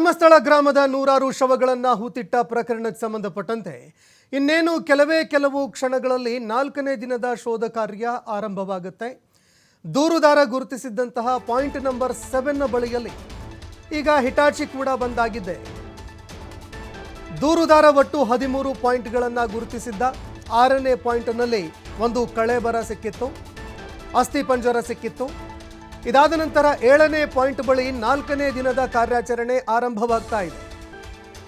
ಧರ್ಮಸ್ಥಳ ಗ್ರಾಮದ ನೂರಾರು ಶವಗಳನ್ನು ಹೂತಿಟ್ಟ ಪ್ರಕರಣಕ್ಕೆ ಸಂಬಂಧಪಟ್ಟಂತೆ ಇನ್ನೇನು ಕೆಲವೇ ಕೆಲವು ಕ್ಷಣಗಳಲ್ಲಿ ನಾಲ್ಕನೇ ದಿನದ ಶೋಧ ಕಾರ್ಯ ಆರಂಭವಾಗುತ್ತೆ. ದೂರುದಾರ ಗುರುತಿಸಿದ್ದಂತಹ ಪಾಯಿಂಟ್ ನಂಬರ್ ಸೆವೆನ್ನ ಬಳಿಯಲ್ಲಿ ಈಗ ಹಿಟಾಚಿ ಕೂಡ ಬಂದಾಗಿದೆ. ದೂರುದಾರ ಒಟ್ಟು ಹದಿಮೂರು ಪಾಯಿಂಟ್ಗಳನ್ನು ಗುರುತಿಸಿದ್ದ ಆರನೇ ಪಾಯಿಂಟ್ನಲ್ಲಿ ಒಂದು ಕಳೆಬರ ಸಿಕ್ಕಿತ್ತು, ಅಸ್ಥಿ ಪಂಜರ ಸಿಕ್ಕಿತ್ತು ಇದಾದ ನಂತರ ಏಳನೇ ಪಾಯಿಂಟ್ ಬಳಿ ನಾಲ್ಕನೇ ದಿನದ ಕಾರ್ಯಾಚರಣೆ ಆರಂಭವಾಗ್ತಾ ಇದೆ.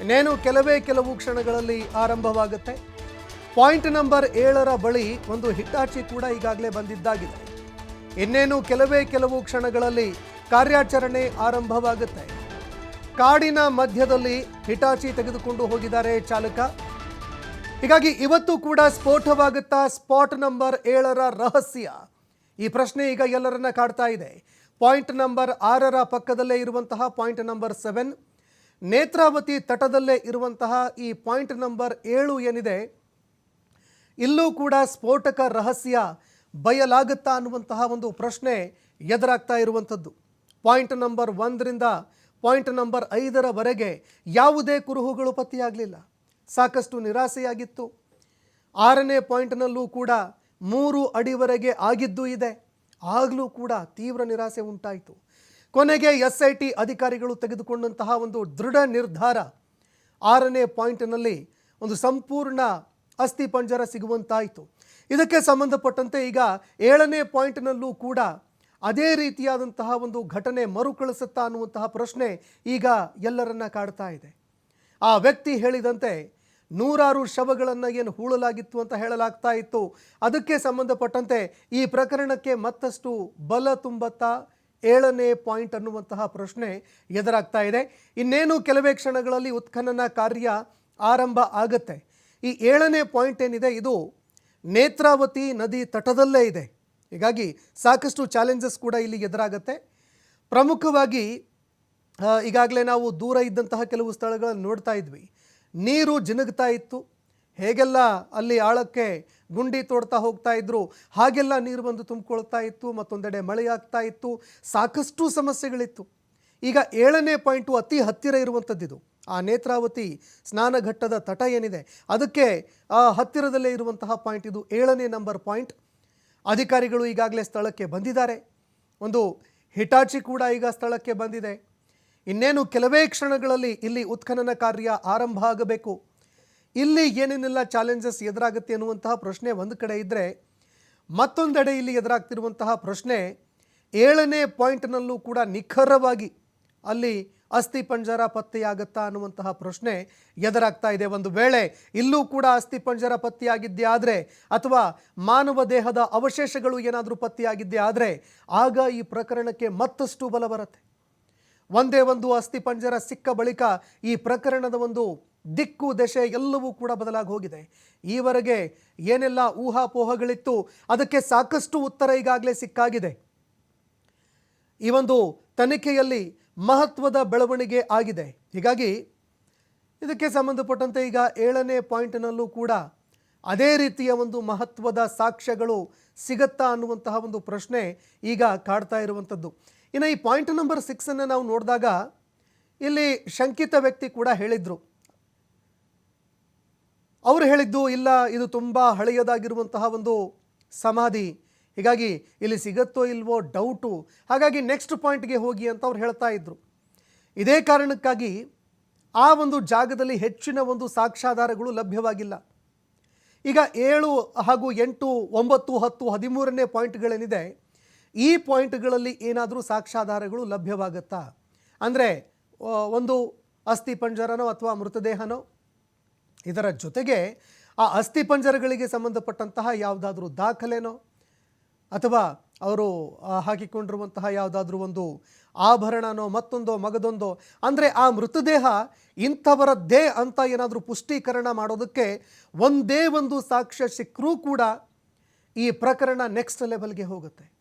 ಇನ್ನೇನು ಕೆಲವೇ ಕೆಲವು ಕ್ಷಣಗಳಲ್ಲಿ ಆರಂಭವಾಗುತ್ತೆ. ಪಾಯಿಂಟ್ ನಂಬರ್ ಏಳರ ಬಳಿ ಒಂದು ಹಿಟಾಚಿ ಕೂಡ ಈಗಾಗಲೇ ಬಂದಿದ್ದಾಗಿದೆ. ಇನ್ನೇನು ಕೆಲವೇ ಕೆಲವು ಕ್ಷಣಗಳಲ್ಲಿ ಕಾರ್ಯಾಚರಣೆ ಆರಂಭವಾಗುತ್ತೆ. ಕಾಡಿನ ಮಧ್ಯದಲ್ಲಿ ಹಿಟಾಚಿ ತೆಗೆದುಕೊಂಡು ಹೋಗಿದ್ದಾರೆ ಚಾಲಕ. ಹೀಗಾಗಿ ಇವತ್ತು ಕೂಡ ಸ್ಫೋಟವಾಗುತ್ತಾ ಸ್ಪಾಟ್ ನಂಬರ್ ಏಳರ ರಹಸ್ಯ. ಈ ಪ್ರಶ್ನೆ ಈಗ ಎಲ್ಲರನ್ನ ಕಾಡ್ತಾ ಇದೆ. ಪಾಯಿಂಟ್ ನಂಬರ್ ಆರರ ಪಕ್ಕದಲ್ಲೇ ಇರುವಂತಹ ಪಾಯಿಂಟ್ ನಂಬರ್ ಸೆವೆನ್. ನೇತ್ರಾವತಿ ತಟದಲ್ಲೇ ಇರುವಂತಹ ಈ ಪಾಯಿಂಟ್ ನಂಬರ್ ಏಳು ಏನಿದೆ? ಇಲ್ಲೂ ಕೂಡ ಸ್ಫೋಟಕ ರಹಸ್ಯ ಬಯಲಾಗುತ್ತಾ ಅನ್ನುವಂತಹ ಒಂದು ಪ್ರಶ್ನೆ ಎದುರಾಗ್ತಾ ಇರುವಂಥದ್ದು. ಪಾಯಿಂಟ್ ನಂಬರ್ ಒಂದರಿಂದ ಪಾಯಿಂಟ್ ನಂಬರ್ ಐದರವರೆಗೆ ಯಾವುದೇ ಕುರುಹುಗಳು ಪತ್ತೆಯಾಗಲಿಲ್ಲ. ಸಾಕಷ್ಟು ನಿರಾಸೆಯಾಗಿತ್ತು. ಆರನೇ ಪಾಯಿಂಟ್ನಲ್ಲೂ ಕೂಡ ಮೂರು ಅಡಿವರೆಗೆ ಆಗಿದ್ದು ಇದೆ. ಆಗಲೂ ಕೂಡ ತೀವ್ರ ನಿರಾಸೆ ಉಂಟಾಯಿತು. ಕೊನೆಗೆ ಎಸ್ ಐ ಟಿ ಅಧಿಕಾರಿಗಳು ತೆಗೆದುಕೊಂಡಂತಹ ಒಂದು ದೃಢ ನಿರ್ಧಾರ. ಆರನೇ ಪಾಯಿಂಟ್ನಲ್ಲಿ ಒಂದು ಸಂಪೂರ್ಣ ಅಸ್ಥಿ ಪಂಜರ ಸಿಗುವಂತಾಯಿತು. ಇದಕ್ಕೆ ಸಂಬಂಧಪಟ್ಟಂತೆ ಈಗ ಏಳನೇ ಪಾಯಿಂಟ್ನಲ್ಲೂ ಕೂಡ ಅದೇ ರೀತಿಯಾದಂತಹ ಒಂದು ಘಟನೆ ಮರುಕಳಿಸುತ್ತಾ ಅನ್ನುವಂತಹ ಪ್ರಶ್ನೆ ಈಗ ಎಲ್ಲರನ್ನ ಕಾಡ್ತಾ ಇದೆ. ಆ ವ್ಯಕ್ತಿ ಹೇಳಿದಂತೆ ನೂರಾರು ಶವಗಳನ್ನು ಏನು ಹೂಳಲಾಗಿತ್ತು ಅಂತ ಹೇಳಲಾಗ್ತಾ ಇತ್ತು. ಅದಕ್ಕೆ ಸಂಬಂಧಪಟ್ಟಂತೆ ಈ ಪ್ರಕರಣಕ್ಕೆ ಮತ್ತಷ್ಟು ಬಲ ತುಂಬತ್ತಾ ಏಳನೇ ಪಾಯಿಂಟ್ ಅನ್ನುವಂತಹ ಪ್ರಶ್ನೆ ಎದುರಾಗ್ತಾ ಇದೆ. ಇನ್ನೇನು ಕೆಲವೇ ಕ್ಷಣಗಳಲ್ಲಿ ಉತ್ಖನನ ಕಾರ್ಯ ಆರಂಭ ಆಗತ್ತೆ. ಈ ಏಳನೇ ಪಾಯಿಂಟ್ ಏನಿದೆ, ಇದು ನೇತ್ರಾವತಿ ನದಿ ತಟದಲ್ಲೇ ಇದೆ. ಹೀಗಾಗಿ ಸಾಕಷ್ಟು ಚಾಲೆಂಜಸ್ ಕೂಡ ಇಲ್ಲಿ ಎದುರಾಗತ್ತೆ. ಪ್ರಮುಖವಾಗಿ ಈಗಾಗಲೇ ನಾವು ದೂರ ಇದ್ದಂತಹ ಕೆಲವು ಸ್ಥಳಗಳನ್ನು ನೋಡ್ತಾ ಇದ್ವಿ. ನೀರು ಜಿನುಗ್ತಾ ಇತ್ತು. ಹೇಗೆಲ್ಲ ಅಲ್ಲಿ ಆಳಕ್ಕೆ ಗುಂಡಿ ತೋಡ್ತಾ ಹೋಗ್ತಾ ಇದ್ರು, ಹಾಗೆಲ್ಲ ನೀರು ಬಂದು ತುಂಬಿಕೊಳ್ತಾ ಇತ್ತು, ಮತ್ತೊಂದೆಡೆ ಮಳೆಯಾಗ್ತಾ ಇತ್ತು, ಸಾಕಷ್ಟು ಸಮಸ್ಯೆಗಳಿತ್ತು. ಈಗ ಏಳನೇ ಪಾಯಿಂಟು ಅತಿ ಹತ್ತಿರ ಇರುವಂಥದ್ದಿದು. ಆ ನೇತ್ರಾವತಿ ಸ್ನಾನಘಟ್ಟದ ತಟ ಏನಿದೆ, ಅದಕ್ಕೆ ಆ ಹತ್ತಿರದಲ್ಲೇ ಇರುವಂತಹ ಪಾಯಿಂಟ್ ಇದು ಏಳನೇ ನಂಬರ್ ಪಾಯಿಂಟ್. ಅಧಿಕಾರಿಗಳು ಈಗಾಗಲೇ ಸ್ಥಳಕ್ಕೆ ಬಂದಿದ್ದಾರೆ. ಒಂದು ಹಿಟಾಚಿ ಕೂಡ ಈಗ ಸ್ಥಳಕ್ಕೆ ಬಂದಿದೆ. ಇನ್ನೇನು ಕೆಲವೇ ಕ್ಷಣಗಳಲ್ಲಿ ಇಲ್ಲಿ ಉತ್ಖನನ ಕಾರ್ಯ ಆರಂಭ ಆಗಬೇಕು. ಇಲ್ಲಿ ಏನೇನೆಲ್ಲ ಚಾಲೆಂಜಸ್ ಎದುರಾಗುತ್ತೆ ಅನ್ನುವಂತಹ ಪ್ರಶ್ನೆ ಒಂದು ಕಡೆ ಇದ್ದರೆ ಮತ್ತೊಂದೆಡೆ ಇಲ್ಲಿ ಎದುರಾಗ್ತಿರುವಂತಹ ಪ್ರಶ್ನೆ ಏಳನೇ ಪಾಯಿಂಟ್ನಲ್ಲೂ ಕೂಡ ನಿಖರವಾಗಿ ಅಲ್ಲಿ ಅಸ್ಥಿ ಪಂಜರ ಪತ್ತೆಯಾಗುತ್ತಾ ಅನ್ನುವಂತಹ ಪ್ರಶ್ನೆ ಎದುರಾಗ್ತಾ ಇದೆ. ಒಂದು ವೇಳೆ ಇಲ್ಲೂ ಕೂಡ ಅಸ್ಥಿ ಪಂಜರ ಪತ್ತೆಯಾಗಿದ್ದೇ ಆದರೆ, ಅಥವಾ ಮಾನವ ದೇಹದ ಅವಶೇಷಗಳು ಏನಾದರೂ ಪತ್ತೆಯಾಗಿದ್ದೇ ಆದರೆ, ಆಗ ಈ ಪ್ರಕರಣಕ್ಕೆ ಮತ್ತಷ್ಟು ಬಲ ಬರುತ್ತೆ. ಒಂದೇ ಒಂದು ಅಸ್ಥಿ ಪಂಜರ ಸಿಕ್ಕ ಬಳಿಕ ಈ ಪ್ರಕರಣದ ಒಂದು ದಿಕ್ಕು ದಶೆ ಎಲ್ಲವೂ ಕೂಡ ಬದಲಾಗಿ ಹೋಗಿದೆ. ಈವರೆಗೆ ಏನೆಲ್ಲ ಊಹಾಪೋಹಗಳಿತ್ತು, ಅದಕ್ಕೆ ಸಾಕಷ್ಟು ಉತ್ತರ ಈಗಾಗಲೇ ಸಿಕ್ಕಾಗಿದೆ. ಈ ಒಂದು ತನಿಖೆಯಲ್ಲಿ ಮಹತ್ವದ ಬೆಳವಣಿಗೆ ಆಗಿದೆ. ಹೀಗಾಗಿ ಇದಕ್ಕೆ ಸಂಬಂಧಪಟ್ಟಂತೆ ಈಗ ಏಳನೇ ಪಾಯಿಂಟ್ನಲ್ಲೂ ಕೂಡ ಅದೇ ರೀತಿಯ ಒಂದು ಮಹತ್ವದ ಸಾಕ್ಷ್ಯಗಳು ಸಿಗತ್ತಾ ಅನ್ನುವಂತಹ ಒಂದು ಪ್ರಶ್ನೆ ಈಗ ಕಾಡ್ತಾ ಇರುವಂಥದ್ದು. ಇನ್ನು ಈ ಪಾಯಿಂಟ್ ನಂಬರ್ ಸಿಕ್ಸನ್ನು ನಾವು ನೋಡಿದಾಗ ಇಲ್ಲಿ ಶಂಕಿತ ವ್ಯಕ್ತಿ ಕೂಡ ಹೇಳಿದರು. ಅವರು ಹೇಳಿದ್ದು, ಇಲ್ಲ, ಇದು ತುಂಬ ಹಳೆಯದಾಗಿರುವಂತಹ ಒಂದು ಸಮಾಧಿ. ಹೀಗಾಗಿ ಇಲ್ಲಿ ಸಿಗತ್ತೋ ಇಲ್ವೋ ಡೌಟು ಹಾಗಾಗಿ ನೆಕ್ಸ್ಟ್ ಪಾಯಿಂಟ್ಗೆ ಹೋಗಿ ಅಂತ ಅವ್ರು ಹೇಳ್ತಾ ಇದ್ರು. ಇದೇ ಕಾರಣಕ್ಕಾಗಿ ಆ ಒಂದು ಜಾಗದಲ್ಲಿ ಹೆಚ್ಚಿನ ಒಂದು ಸಾಕ್ಷ್ಯಾಧಾರಗಳು ಲಭ್ಯವಾಗಿಲ್ಲ. ಈಗ ಏಳು ಹಾಗೂ ಎಂಟು, ಒಂಬತ್ತು, ಹತ್ತು, ಹದಿಮೂರನೇ ಪಾಯಿಂಟ್ಗಳೇನಿದೆ ಈ ಪಾಯಿಂಟ್ಗಳಲ್ಲಿ ಏನಾದರೂ ಸಾಕ್ಷ್ಯಾಧಾರಗಳು ಲಭ್ಯವಾಗುತ್ತಾ? ಅಂದರೆ ಒಂದು ಅಸ್ಥಿ ಪಂಜರನೋ ಅಥವಾ ಮೃತದೇಹನೋ? ಇದರ ಜೊತೆಗೆ ಆ ಅಸ್ಥಿ ಪಂಜರಗಳಿಗೆ ಸಂಬಂಧಪಟ್ಟಂತಹ ಯಾವುದಾದ್ರೂ ದಾಖಲೆನೋ? ಅಥವಾ ಅವರು ಹಾಕಿಕೊಂಡಿರುವಂತಹ ಯಾವುದಾದ್ರೂ ಒಂದು ಆಭರಣನೋ, ಮತ್ತೊಂದೋ, ಮಗದೊಂದೋ? ಅಂದರೆ, ಆ ಮೃತದೇಹ ಇಂಥವರದ್ದೇ ಅಂತ ಏನಾದರೂ ಪುಷ್ಟೀಕರಣ ಮಾಡೋದಕ್ಕೆ ಒಂದೇ ಒಂದು ಸಾಕ್ಷ್ಯ ಸಿಕ್ಕರೂ ಕೂಡ ಈ ಪ್ರಕರಣ ನೆಕ್ಸ್ಟ್ ಲೆವೆಲ್ಗೆ ಹೋಗುತ್ತೆ.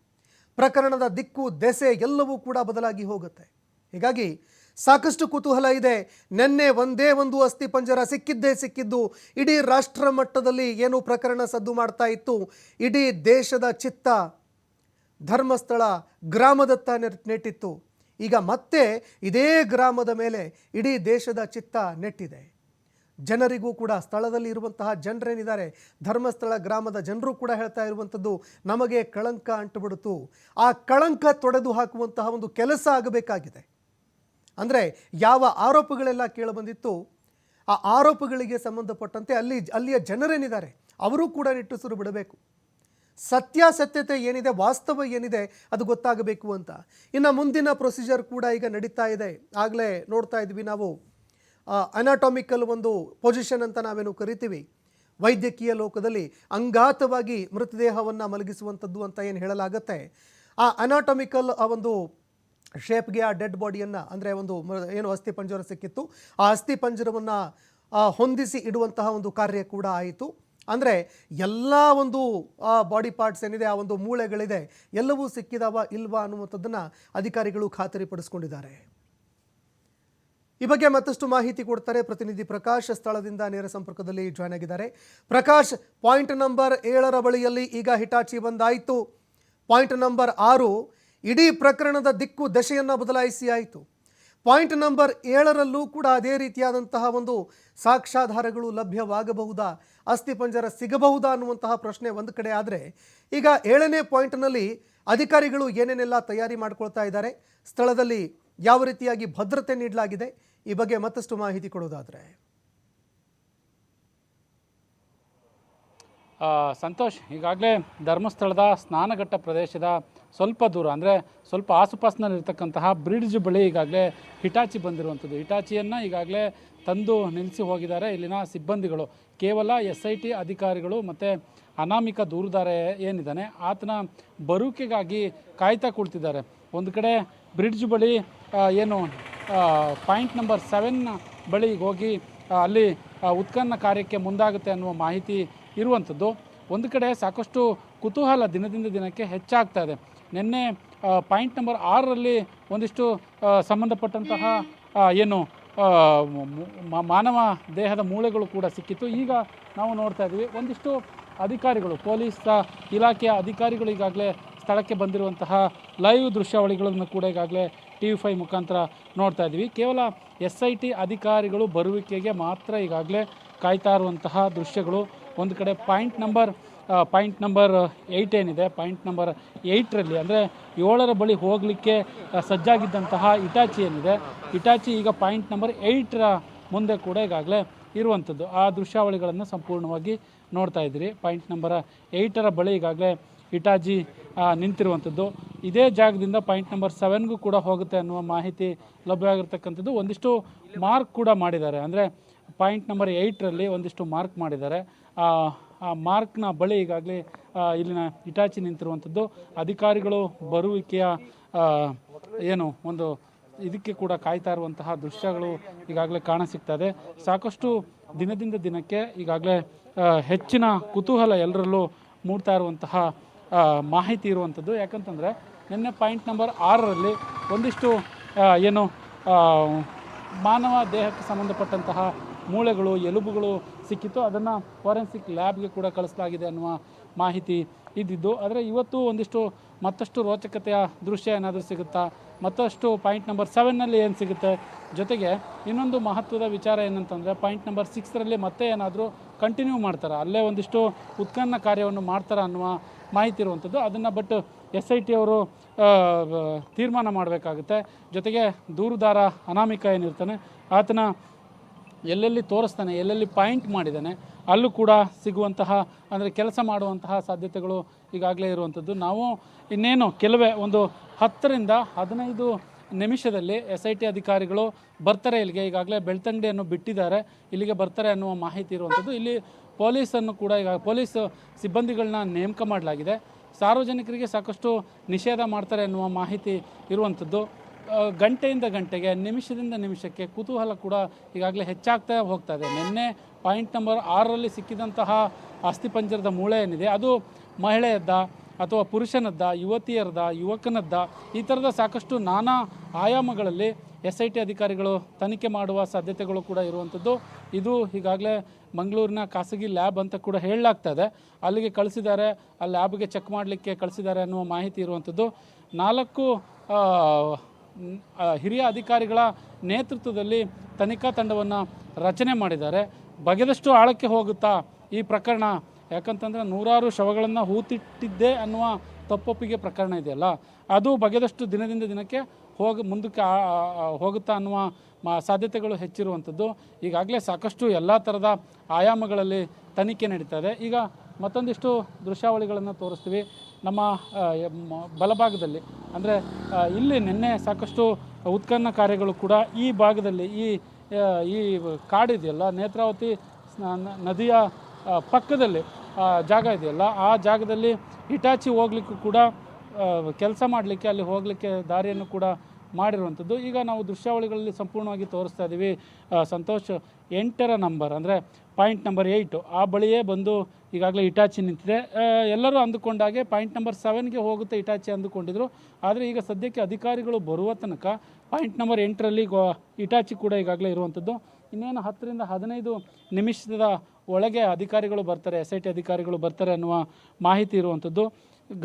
ಪ್ರಕರಣದ ದಿಕ್ಕು, ದೆಸೆ ಎಲ್ಲವೂ ಕೂಡ ಬದಲಾಗಿ ಹೋಗುತ್ತೆ. ಹೀಗಾಗಿ ಸಾಕಷ್ಟು ಕುತೂಹಲ ಇದೆ. ನಿನ್ನೆ ಒಂದೇ ಒಂದು ಅಸ್ಥಿ ಪಂಜರ ಸಿಕ್ಕಿದ್ದೇ ಸಿಕ್ಕಿದ್ದು, ಇಡೀ ರಾಷ್ಟ್ರ ಮಟ್ಟದಲ್ಲಿ ಏನು ಪ್ರಕರಣ ಸದ್ದು ಮಾಡ್ತಾ ಇತ್ತು? ಇಡೀ ದೇಶದ ಚಿತ್ತ ಧರ್ಮಸ್ಥಳ, ಗ್ರಾಮದತ್ತ ನೆಟ್- ನೆಟ್ಟಿತ್ತು. ಈಗ ಮತ್ತೆ ಇದೇ ಗ್ರಾಮದ ಮೇಲೆ ಇಡೀ ದೇಶದ ಚಿತ್ತ ನೆಟ್ಟಿದೆ. ಜನರಿಗೂ ಕೂಡ ಸ್ಥಳದಲ್ಲಿ ಇರುವಂತಹ ಜನರೇನಿದ್ದಾರೆ, ಧರ್ಮಸ್ಥಳ ಗ್ರಾಮದ ಜನರು ಕೂಡ ಹೇಳ್ತಾ ಇರುವಂಥದ್ದು ನಮಗೆ ಕಳಂಕ ಅಂಟುಬಿಡ್ತು ಆ ಕಳಂಕ ತೊಡೆದು ಹಾಕುವಂತಹ ಒಂದು ಕೆಲಸ ಆಗಬೇಕಾಗಿದೆ. ಅಂದರೆ ಯಾವ ಆರೋಪಗಳೆಲ್ಲ ಕೇಳಬಂದಿತ್ತು, ಆ ಆರೋಪಗಳಿಗೆ ಸಂಬಂಧಪಟ್ಟಂತೆ ಅಲ್ಲಿ, ಅಲ್ಲಿಯ ಜನರೇನಿದ್ದಾರೆ, ಅವರು ಕೂಡ ನಿಟ್ಟುಸಿರು ಬಿಡಬೇಕು. ಸತ್ಯಾಸತ್ಯತೆ ಏನಿದೆ, ವಾಸ್ತವ ಏನಿದೆ, ಅದು ಗೊತ್ತಾಗಬೇಕು ಅಂತ. ಇನ್ನು ಮುಂದಿನ ಪ್ರೊಸೀಜರ್ ಕೂಡ ಈಗ ನಡೀತಾ ಇದೆ. ಆಗಲೇ ನೋಡ್ತಾ ಇದ್ವಿ ನಾವು. ಅನಾಟಾಮಿಕಲ್ ಒಂದು ಪೊಸಿಷನ್ ಅಂತ ನಾವೇನು ಕರಿತೀವಿ? ವೈದ್ಯಕೀಯ ಲೋಕದಲ್ಲಿ ಅಂಗಾತವಾಗಿ ಮೃತದೇಹವನ್ನು ಮಲಗಿಸುವಂಥದ್ದು ಅಂತ ಏನು ಹೇಳಲಾಗತ್ತೆ? ಆ ಅನಾಟಮಿಕಲ್ ಆ ಒಂದು ಶೇಪ್ಗೆ ಆ ಡೆಡ್ ಬಾಡಿಯನ್ನು ಅಂದರೆ ಒಂದು ಏನು ಅಸ್ಥಿ ಪಂಜರ ಸಿಕ್ಕಿತ್ತು, ಆ ಅಸ್ಥಿ ಪಂಜರವನ್ನು ಹೊಂದಿಸಿ ಇಡುವಂತಹ ಒಂದು ಕಾರ್ಯ ಕೂಡ ಆಯಿತು. ಅಂದರೆ ಎಲ್ಲ ಒಂದು ಬಾಡಿ ಪಾರ್ಟ್ಸ್ ಏನಿದೆ, ಆ ಒಂದು ಮೂಳೆಗಳಿದೆ, ಎಲ್ಲವೂ ಸಿಕ್ಕಿದಾವ ಇಲ್ವಾ ಅನ್ನುವಂಥದ್ದನ್ನು ಅಧಿಕಾರಿಗಳು ಖಾತರಿಪಡಿಸ್ಕೊಂಡಿದ್ದಾರೆ. ಈ ಬಗ್ಗೆ ಮತ್ತಷ್ಟು ಮಾಹಿತಿ ಕೊಡ್ತಾರೆ ಪ್ರತಿನಿಧಿ ಪ್ರಕಾಶ್ ಸ್ಥಳದಿಂದ ನೇರ ಸಂಪರ್ಕದಲ್ಲಿ ಜಾಯ್ನ್ ಆಗಿದ್ದಾರೆ. ಪ್ರಕಾಶ್ ಪಾಯಿಂಟ್ ನಂಬರ್ ಏಳರ ಬಳಿಯಲ್ಲಿ ಈಗ ಹಿಟಾಚಿ ಬಂದಾಯಿತು. ಪಾಯಿಂಟ್ ನಂಬರ್ ಆರು, ಇಡೀ ಪ್ರಕರಣದ ದಿಕ್ಕು ದಶೆಯನ್ನು ಬದಲಾಯಿಸಿ ಆಯಿತು. ಪಾಯಿಂಟ್ ನಂಬರ್ ಏಳರಲ್ಲೂ ಕೂಡ ಅದೇ ರೀತಿಯಾದಂತಹ ಒಂದು ಸಾಕ್ಷ್ಯಾಧಾರಗಳು ಲಭ್ಯವಾಗಬಹುದಾ? ಅಸ್ಥಿಪಂಜರ ಸಿಗಬಹುದಾ ಅನ್ನುವಂತಹ ಪ್ರಶ್ನೆ ಒಂದು ಕಡೆ ಆದರೆ, ಈಗ ಏಳನೇ ಪಾಯಿಂಟ್ನಲ್ಲಿ ಅಧಿಕಾರಿಗಳು ಏನೇನೆಲ್ಲ ತಯಾರಿ ಮಾಡ್ಕೊಳ್ತಾ ಇದ್ದಾರೆ? ಸ್ಥಳದಲ್ಲಿ ಯಾವ ರೀತಿಯಾಗಿ ಭದ್ರತೆ ನೀಡಲಾಗಿದೆ? ಈ ಬಗ್ಗೆ ಮತ್ತಷ್ಟು ಮಾಹಿತಿ ಕೊಡೋದಾದರೆ ಸಂತೋಷ್, ಈಗಾಗಲೇ ಧರ್ಮಸ್ಥಳದ ಸ್ನಾನಘಟ್ಟ ಪ್ರದೇಶದ ಸ್ವಲ್ಪ ದೂರ, ಅಂದರೆ ಸ್ವಲ್ಪ ಆಸುಪಾಸಿನಲ್ಲಿರ್ತಕ್ಕಂತಹ ಬ್ರಿಡ್ಜ್ ಬಳಿ ಈಗಾಗಲೇ ಹಿಟಾಚಿ ಬಂದಿರುವಂಥದ್ದು. ಹಿಟಾಚಿಯನ್ನು ಈಗಾಗಲೇ ತಂದು ನಿಲ್ಲಿಸಿ ಹೋಗಿದ್ದಾರೆ ಇಲ್ಲಿನ ಸಿಬ್ಬಂದಿಗಳು. ಕೇವಲ ಎಸ್ ಐ ಟಿ ಅಧಿಕಾರಿಗಳು ಮತ್ತು ಅನಾಮಿಕ ದೂರುದಾರ ಏನಿದ್ದಾನೆ, ಆತನ ಬರುವಿಕೆಗಾಗಿ ಕಾಯ್ತಾ ಕುಳಿತಿದ್ದಾರೆ. ಒಂದು ಕಡೆ ಬ್ರಿಡ್ಜ್ ಬಳಿ ಏನು ಪಾಯಿಂಟ್ ನಂಬರ್ ಸೆವೆನ್ ಬಳಿಗೆ ಹೋಗಿ ಅಲ್ಲಿ ಉತ್ಖನ್ನ ಕಾರ್ಯಕ್ಕೆ ಮುಂದಾಗುತ್ತೆ ಅನ್ನುವ ಮಾಹಿತಿ ಇರುವಂಥದ್ದು. ಒಂದು ಕಡೆ ಸಾಕಷ್ಟು ಕುತೂಹಲ ದಿನದಿಂದ ದಿನಕ್ಕೆ ಹೆಚ್ಚಾಗ್ತಾ ಇದೆ. ನಿನ್ನೆ ಪಾಯಿಂಟ್ ನಂಬರ್ ಆರರಲ್ಲಿ ಒಂದಿಷ್ಟು ಸಂಬಂಧಪಟ್ಟಂತಹ ಏನು ಮಾನವ ದೇಹದ ಮೂಳೆಗಳು ಕೂಡ ಸಿಕ್ಕಿತ್ತು. ಈಗ ನಾವು ನೋಡ್ತಾ ಇದ್ದೀವಿ, ಒಂದಿಷ್ಟು ಅಧಿಕಾರಿಗಳು, ಪೊಲೀಸ್ ಇಲಾಖೆಯ ಅಧಿಕಾರಿಗಳು ಈಗಾಗಲೇ ಸ್ಥಳಕ್ಕೆ ಬಂದಿರುವಂತಹ ಲೈವ್ ದೃಶ್ಯಾವಳಿಗಳನ್ನು ಕೂಡ ಈಗಾಗಲೇ ಟಿ ವಿ ಫೈ ಮುಖಾಂತರ ನೋಡ್ತಾ ಇದ್ದೀವಿ. ಕೇವಲ ಎಸ್ ಐ ಟಿ ಅಧಿಕಾರಿಗಳು ಬರುವಿಕೆಗೆ ಮಾತ್ರ ಈಗಾಗಲೇ ಕಾಯ್ತಾ ಇರುವಂತಹ ದೃಶ್ಯಗಳು. ಒಂದು ಕಡೆ point number point number eight ಏನಿದೆ, ಪಾಯಿಂಟ್ ನಂಬರ್ ಏಯ್ಟ್ರಲ್ಲಿ ಅಂದರೆ ಏಳರ ಬಳಿ ಹೋಗಲಿಕ್ಕೆ ಸಜ್ಜಾಗಿದ್ದಂತಹ ಇಟಾಚಿ ಏನಿದೆ. ಇಟಾಚಿ ಈಗ ಪಾಯಿಂಟ್ ನಂಬರ್ ಏಯ್ಟರ ಮುಂದೆ ಕೂಡ ಈಗಾಗಲೇ ಇರುವಂಥದ್ದು. ಆ ದೃಶ್ಯಾವಳಿಗಳನ್ನು ಸಂಪೂರ್ಣವಾಗಿ ನೋಡ್ತಾ ಇದ್ದೀರಿ. ಪಾಯಿಂಟ್ ನಂಬರ್ ಏಯ್ಟರ ಬಳಿ ಈಗಾಗಲೇ ಇಟಾಜಿ ನಿಂತಿರುವಂಥದ್ದು. ಇದೇ ಜಾಗದಿಂದ ಪಾಯಿಂಟ್ ನಂಬರ್ ಸೆವೆನ್ಗೂ ಕೂಡ ಹೋಗುತ್ತೆ ಅನ್ನುವ ಮಾಹಿತಿ ಲಭ್ಯವಾಗಿರ್ತಕ್ಕಂಥದ್ದು. ಒಂದಿಷ್ಟು ಮಾರ್ಕ್ ಕೂಡ ಮಾಡಿದ್ದಾರೆ. ಅಂದರೆ ಪಾಯಿಂಟ್ ನಂಬರ್ ಏಯ್ಟ್ರಲ್ಲಿ ಒಂದಿಷ್ಟು ಮಾರ್ಕ್ ಮಾಡಿದ್ದಾರೆ. ಆ ಮಾರ್ಕ್ನ ಬಳಿ ಈಗಾಗಲೇ ಇಲ್ಲಿನ ಇಟಾಚಿ ನಿಂತಿರುವಂಥದ್ದು. ಅಧಿಕಾರಿಗಳು ಬರುವಿಕೆಯ ಏನು ಒಂದು ಇದಕ್ಕೆ ಕೂಡ ಕಾಯ್ತಾ ಇರುವಂತಹ ದೃಶ್ಯಗಳು ಈಗಾಗಲೇ ಕಾಣಸಿಗ್ತದೆ ಸಾಕಷ್ಟು ದಿನದಿಂದ ದಿನಕ್ಕೆ ಈಗಾಗಲೇ ಹೆಚ್ಚಿನ ಕುತೂಹಲ ಎಲ್ಲರಲ್ಲೂ ಮೂಡ್ತಾ ಇರುವಂತಹ ಮಾಹಿತಿ ಇರುವಂಥದ್ದು. ಯಾಕಂತಂದರೆ, ನಿನ್ನೆ ಪಾಯಿಂಟ್ ನಂಬರ್ ಆರರಲ್ಲಿ ಒಂದಿಷ್ಟು ಏನು ಮಾನವ ದೇಹಕ್ಕೆ ಸಂಬಂಧಪಟ್ಟಂತಹ ಮೂಳೆಗಳು, ಎಲುಬುಗಳು ಸಿಕ್ಕಿತ್ತು. ಅದನ್ನು ಫಾರೆನ್ಸಿಕ್ ಲ್ಯಾಬ್ಗೆ ಕೂಡ ಕಳಿಸಲಾಗಿದೆ ಅನ್ನುವ ಮಾಹಿತಿ ಇದ್ದಿದ್ದು. ಆದರೆ ಇವತ್ತು ಒಂದಿಷ್ಟು ಮತ್ತಷ್ಟು ರೋಚಕತೆಯ ದೃಶ್ಯ ಏನಾದರೂ ಸಿಗುತ್ತಾ? ಮತ್ತಷ್ಟು ಪಾಯಿಂಟ್ ನಂಬರ್ ಸೆವೆನ್ನಲ್ಲಿ ಏನು ಸಿಗುತ್ತೆ? ಜೊತೆಗೆ ಇನ್ನೊಂದು ಮಹತ್ವದ ವಿಚಾರ ಏನಂತಂದರೆ ಪಾಯಿಂಟ್ ನಂಬರ್ ಸಿಕ್ಸ್ರಲ್ಲಿ ಮತ್ತೆ ಏನಾದರೂ ಕಂಟಿನ್ಯೂ ಮಾಡ್ತಾರೆ? ಅಲ್ಲೇ ಒಂದಿಷ್ಟು ಉತ್ಖನ್ನ ಕಾರ್ಯವನ್ನು ಮಾಡ್ತಾರೆ ಅನ್ನುವ ಮಾಹಿತಿ ಇರುವಂಥದ್ದು. ಅದನ್ನು ಬಟ್ ಎಸ್ ಐ ಟಿ ಅವರು ತೀರ್ಮಾನ ಮಾಡಬೇಕಾಗುತ್ತೆ. ಜೊತೆಗೆ ದೂರುದಾರ ಅನಾಮಿಕ ಏನಿರ್ತಾನೆ, ಆತನ ಎಲ್ಲೆಲ್ಲಿ ತೋರಿಸ್ತಾನೆ, ಎಲ್ಲೆಲ್ಲಿ ಪಾಯಿಂಟ್ ಮಾಡಿದ್ದಾನೆ ಅಲ್ಲೂ ಕೂಡ ಸಿಗುವಂತಹ, ಅಂದರೆ ಕೆಲಸ ಮಾಡುವಂತಹ ಸಾಧ್ಯತೆಗಳು ಈಗಾಗಲೇ ಇರುವಂಥದ್ದು. ನಾವು ಇನ್ನೇನು ಕೆಲವೇ ಒಂದು ಹತ್ತರಿಂದ ಹದಿನೈದು ನಿಮಿಷದಲ್ಲಿ ಎಸ್ ಐ ಟಿ ಅಧಿಕಾರಿಗಳು ಬರ್ತಾರೆ. ಇಲ್ಲಿಗೆ ಈಗಾಗಲೇ ಬೆಳ್ತಂಗಡಿಯನ್ನು ಬಿಟ್ಟಿದ್ದಾರೆ. ಇಲ್ಲಿಗೆ ಬರ್ತಾರೆ ಅನ್ನುವ ಮಾಹಿತಿ ಇರುವಂಥದ್ದು. ಇಲ್ಲಿ ಪೊಲೀಸನ್ನು ಕೂಡ ಈಗ ಪೊಲೀಸ್ ಸಿಬ್ಬಂದಿಗಳನ್ನ ನೇಮಕ ಮಾಡಲಾಗಿದೆ. ಸಾರ್ವಜನಿಕರಿಗೆ ಸಾಕಷ್ಟು ನಿಷೇಧ ಮಾಡ್ತಾರೆ ಅನ್ನುವ ಮಾಹಿತಿ ಇರುವಂಥದ್ದು. ಗಂಟೆಯಿಂದ ಗಂಟೆಗೆ, ನಿಮಿಷದಿಂದ ನಿಮಿಷಕ್ಕೆ ಕುತೂಹಲ ಕೂಡ ಈಗಾಗಲೇ ಹೆಚ್ಚಾಗ್ತಾ ಹೋಗ್ತಾ ಇದೆ. ನಿನ್ನೆ ಪಾಯಿಂಟ್ ನಂಬರ್ ಆರರಲ್ಲಿ ಸಿಕ್ಕಿದಂತಹ ಅಸ್ಥಿಪಂಜರದ ಮೂಳೆ ಏನಿದೆ, ಅದು ಮಹಿಳೆಯದ್ದ ಅಥವಾ ಪುರುಷನದ್ದ, ಯುವತಿಯರದ, ಯುವಕನದ್ದ, ಈ ಥರದ ಸಾಕಷ್ಟು ನಾನಾ ಆಯಾಮಗಳಲ್ಲಿ ಎಸ್ ಐ ಟಿ ಅಧಿಕಾರಿಗಳು ತನಿಖೆ ಮಾಡುವ ಸಾಧ್ಯತೆಗಳು ಕೂಡ ಇರುವಂಥದ್ದು. ಇದು ಈಗಾಗಲೇ ಮಂಗಳೂರಿನ ಖಾಸಗಿ ಲ್ಯಾಬ್ ಅಂತ ಕೂಡ ಹೇಳಲಾಗ್ತಾ ಇದೆ. ಅಲ್ಲಿಗೆ ಕಳಿಸಿದ್ದಾರೆ, ಆ ಲ್ಯಾಬ್ಗೆ ಚೆಕ್ ಮಾಡಲಿಕ್ಕೆ ಕಳಿಸಿದ್ದಾರೆ ಅನ್ನುವ ಮಾಹಿತಿ ಇರುವಂಥದ್ದು. ನಾಲ್ಕು ಹಿರಿಯ ಅಧಿಕಾರಿಗಳ ನೇತೃತ್ವದಲ್ಲಿ ತನಿಖಾ ತಂಡವನ್ನು ರಚನೆ ಮಾಡಿದ್ದಾರೆ. ಬಗೆದಷ್ಟು ಆಳಕ್ಕೆ ಹೋಗುತ್ತಾ ಈ ಪ್ರಕರಣ? ಯಾಕಂತಂದರೆ ನೂರಾರು ಶವಗಳನ್ನು ಹೂತಿಟ್ಟಿದ್ದೆ ಅನ್ನುವ ತಪ್ಪೊಪ್ಪಿಗೆ ಪ್ರಕರಣ ಇದೆಯಲ್ಲ. ಅದು ಬಗೆದಷ್ಟು ದಿನದಿಂದ ದಿನಕ್ಕೆ ಹೋಗಿ ಮುಂದಕ್ಕೆ ಹೋಗುತ್ತಾ ಅನ್ನುವ ಸಾಧ್ಯತೆಗಳು ಹೆಚ್ಚಿರುವಂಥದ್ದು. ಈಗಾಗಲೇ ಸಾಕಷ್ಟು ಎಲ್ಲ ಥರದ ಆಯಾಮಗಳಲ್ಲಿ ತನಿಖೆ ನಡೀತಾ ಇದೆ. ಈಗ ಮತ್ತೊಂದಿಷ್ಟು ದೃಶ್ಯಾವಳಿಗಳನ್ನು ತೋರಿಸ್ತೀವಿ. ನಮ್ಮ ಬಲಭಾಗದಲ್ಲಿ. ಅಂದರೆ ಇಲ್ಲಿ ನಿನ್ನೆ ಸಾಕಷ್ಟು ಉತ್ಖನನ ಕಾರ್ಯಗಳು ಕೂಡ ಈ ಭಾಗದಲ್ಲಿ, ಈ ಈ ಕಾಡಿದೆಯಲ್ಲ, ನೇತ್ರಾವತಿ ನದಿಯ ಪಕ್ಕದಲ್ಲಿ ಜಾಗ ಇದೆಯಲ್ಲ, ಆ ಜಾಗದಲ್ಲಿ ಹಿಟಾಚಿ ಹೋಗ್ಲಿಕ್ಕೂ ಕೂಡ ಕೆಲಸ ಮಾಡಲಿಕ್ಕೆ, ಅಲ್ಲಿ ಹೋಗಲಿಕ್ಕೆ ದಾರಿಯನ್ನು ಕೂಡ ಮಾಡಿರುವಂಥದ್ದು. ಈಗ ನಾವು ದೃಶ್ಯಾವಳಿಗಳಲ್ಲಿ ಸಂಪೂರ್ಣವಾಗಿ ತೋರಿಸ್ತಾ ಇದ್ದೀವಿ ಸಂತೋಷ್, ಎಂಟರ ನಂಬರ್, ಅಂದರೆ ಪಾಯಿಂಟ್ ನಂಬರ್ ಏಯ್ಟು. ಆ ಬಳಿಯೇ ಬಂದು ಈಗಾಗಲೇ ಇಟಾಚಿ ನಿಂತಿದೆ. ಎಲ್ಲರೂ ಅಂದುಕೊಂಡಾಗೆ ಪಾಯಿಂಟ್ ನಂಬರ್ ಸೆವೆನ್ಗೆ ಹೋಗುತ್ತೆ ಇಟಾಚಿ ಅಂದುಕೊಂಡಿದ್ರು. ಆದರೆ ಈಗ ಸದ್ಯಕ್ಕೆ ಅಧಿಕಾರಿಗಳು ಬರುವ ತನಕ ಪಾಯಿಂಟ್ ನಂಬರ್ ಎಂಟರಲ್ಲಿ ಗೋ, ಇಟಾಚಿ ಕೂಡ ಈಗಾಗಲೇ ಇರುವಂಥದ್ದು. ಇನ್ನೇನು ಹತ್ತರಿಂದ ಹದಿನೈದು ನಿಮಿಷದ ಒಳಗೆ ಅಧಿಕಾರಿಗಳು ಬರ್ತಾರೆ, ಎಸ್ ಐ ಟಿ ಅಧಿಕಾರಿಗಳು ಬರ್ತಾರೆ ಅನ್ನುವ ಮಾಹಿತಿ ಇರುವಂಥದ್ದು.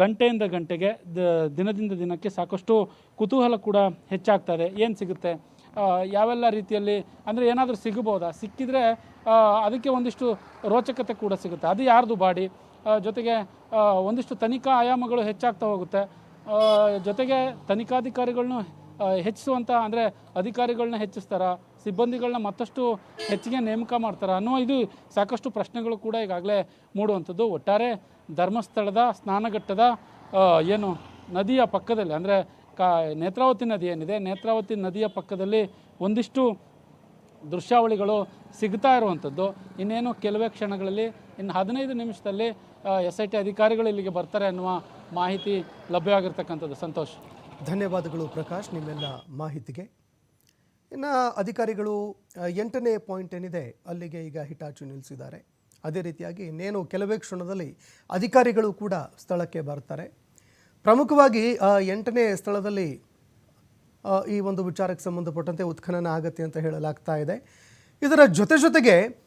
ಗಂಟೆಯಿಂದ ಗಂಟೆಗೆ ದ ದಿನದಿಂದ ದಿನಕ್ಕೆ ಸಾಕಷ್ಟು ಕುತೂಹಲ ಕೂಡ ಹೆಚ್ಚಾಗ್ತದೆ. ಏನು ಸಿಗುತ್ತೆ? ಯಾವೆಲ್ಲ ರೀತಿಯಲ್ಲಿ ಅಂದರೆ ಏನಾದರೂ ಸಿಗಬಹುದಾ? ಸಿಕ್ಕಿದರೆ ಅದಕ್ಕೆ ಒಂದಿಷ್ಟು ರೋಚಕತೆ ಕೂಡ ಸಿಗುತ್ತೆ. ಅದು ಯಾರ್ದು ಬಾಡಿ? ಜೊತೆಗೆ ಒಂದಿಷ್ಟು ತನಿಖಾ ಆಯಾಮಗಳು ಹೆಚ್ಚಾಗ್ತಾ ಹೋಗುತ್ತೆ. ಜೊತೆಗೆ ತನಿಖಾಧಿಕಾರಿಗಳನ್ನು ಹೆಚ್ಚಿಸುವಂಥ ಅಂದರೆ ಅಧಿಕಾರಿಗಳನ್ನ ಹೆಚ್ಚಿಸ್ತಾರ? ಸಿಬ್ಬಂದಿಗಳನ್ನ ಮತ್ತಷ್ಟು ಹೆಚ್ಚಿಗೆ ನೇಮಕ ಮಾಡ್ತಾರೆ ಅನ್ನೋ ಇದು ಸಾಕಷ್ಟು ಪ್ರಶ್ನೆಗಳು ಕೂಡ ಈಗಾಗಲೇ ಮೂಡುವಂಥದ್ದು. ಒಟ್ಟಾರೆ ಧರ್ಮಸ್ಥಳದ, ಸ್ನಾನಘಟ್ಟದ ಏನು ನದಿಯ ಪಕ್ಕದಲ್ಲಿ ಅಂದರೆ ಕಾ, ನೇತ್ರಾವತಿ ನದಿ ಏನಿದೆ, ನೇತ್ರಾವತಿ ನದಿಯ ಪಕ್ಕದಲ್ಲಿ ಒಂದಿಷ್ಟು ದೃಶ್ಯಾವಳಿಗಳು ಸಿಗ್ತಾ ಇರುವಂಥದ್ದು. ಇನ್ನೇನು ಕೆಲವೇ ಕ್ಷಣಗಳಲ್ಲಿ, ಇನ್ನು ಹದಿನೈದು ನಿಮಿಷದಲ್ಲಿ ಎಸ್ ಐ ಟಿ ಅಧಿಕಾರಿಗಳು ಇಲ್ಲಿಗೆ ಬರ್ತಾರೆ ಅನ್ನುವ ಮಾಹಿತಿ ಲಭ್ಯವಾಗಿರ್ತಕ್ಕಂಥದ್ದು. ಸಂತೋಷ್. ಧನ್ಯವಾದಗಳು ಪ್ರಕಾಶ್, ನಿಮ್ಮೆಲ್ಲ ಮಾಹಿತಿಗೆ. ಇನ್ನು ಅಧಿಕಾರಿಗಳು ಎಂಟನೇ ಪಾಯಿಂಟ್ ಏನಿದೆ, ಅಲ್ಲಿಗೆ ಈಗ ಹಿಟಾಚು ನಿಲ್ಲಿಸಿದ್ದಾರೆ ಅದೇ ರೀತಿಯಾಗಿ ಇನ್ನೇನು ಕೆಲವೇ ಕ್ಷಣದಲ್ಲಿ ಅಧಿಕಾರಿಗಳು ಕೂಡ ಸ್ಥಳಕ್ಕೆ ಬರ್ತಾರೆ. ಪ್ರಮುಖವಾಗಿ, ಆ, ಎಂಟನೇ ಸ್ಥಳದಲ್ಲಿ ಈ ಒಂದು ವಿಚಾರಕ್ಕೆ ಸಂಬಂಧಪಟ್ಟಂತೆ ಉತ್ಖನನ ಆಗತ್ತೆ ಅಂತ ಹೇಳಲಾಗ್ತಾ ಇದೆ. ಇದರ ಜೊತೆ ಜೊತೆಗೆ